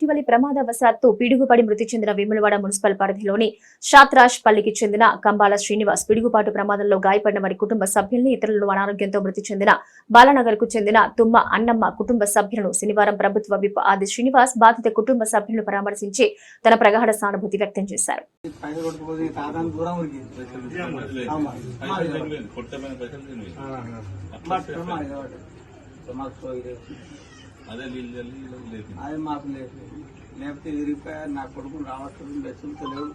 ఇటీవలి ప్రమాదవశాత్తు పిడుగుపడి మృతి చెందిన వేములవాడ మున్సిపల్ పరిధిలోని షాత్రాష్ పల్లికి చెందిన కంబాల శ్రీనివాస్ పిడుగుపాటు ప్రమాదంలో గాయపడిన వారి కుటుంబ సభ్యుల్ని ఇతరులను అనారోగ్యంతో మృతి చెందిన బాలనగర్కు చెందిన తుమ్మ అన్నమ్మ కుటుంబ సభ్యులను శనివారం ప్రభుత్వ విప్ ఆది శ్రీనివాస్ బాధిత కుటుంబ సభ్యులను పరామర్శించి తన ప్రగాఢ సానుభూతి వ్యక్తం చేశారు. అదే అది మాకు లేదు లేకపోతే ఇరిగిపోయా నా కొడుకు రావట్లేదు మెసులుతలేవు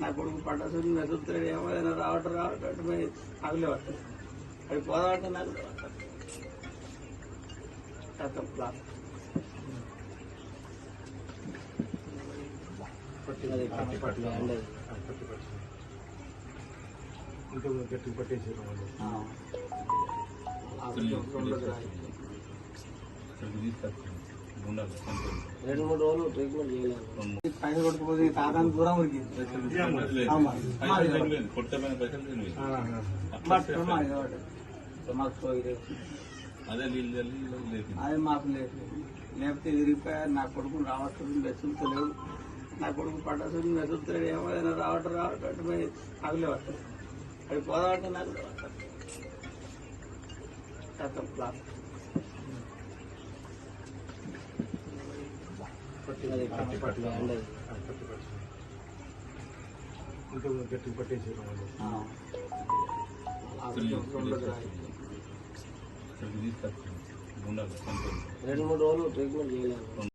నా కొడుకు పడ్డసలు మెసులుతలేడు ఏమైనా రావటం రావటం నాకు లేవట్లేదు అది పోదామంటే నాకు లేవట్లేదు కథం ప్లాన్ అది పట్టి పట్టి అండి ఆ. ఆ, రెండు రాయి. ఇక్కడికి తీసుకొచ్చాను ఉండాలి సంతోషం. రెండు మూడు రోజులు ట్రీట్మెంట్ చేయలేదు. పైన కొట్టుకుపోతే తాతాను దూరం లేదు. అదే మాకు లేదు లేకపోతే ఇరిగిపోయా నా కొడుకు రావట్లేదు మెసులుతలేవు నా కొడుకు పడ్డసలు మెసులుతలేడు ఏమైనా రావటం రావటం లేవట్లేదు అది పోదామంటే నాకు కథం ప్లాన్. అది పట్టి పట్టి అండి ఆ. ఆ, రెండు రాయి. ఇక్కడికి తీసుకొచ్చాను ఉండాలి సంతోషం. రెండు మూడు రోజులు ట్రీట్మెంట్ చేయలేదు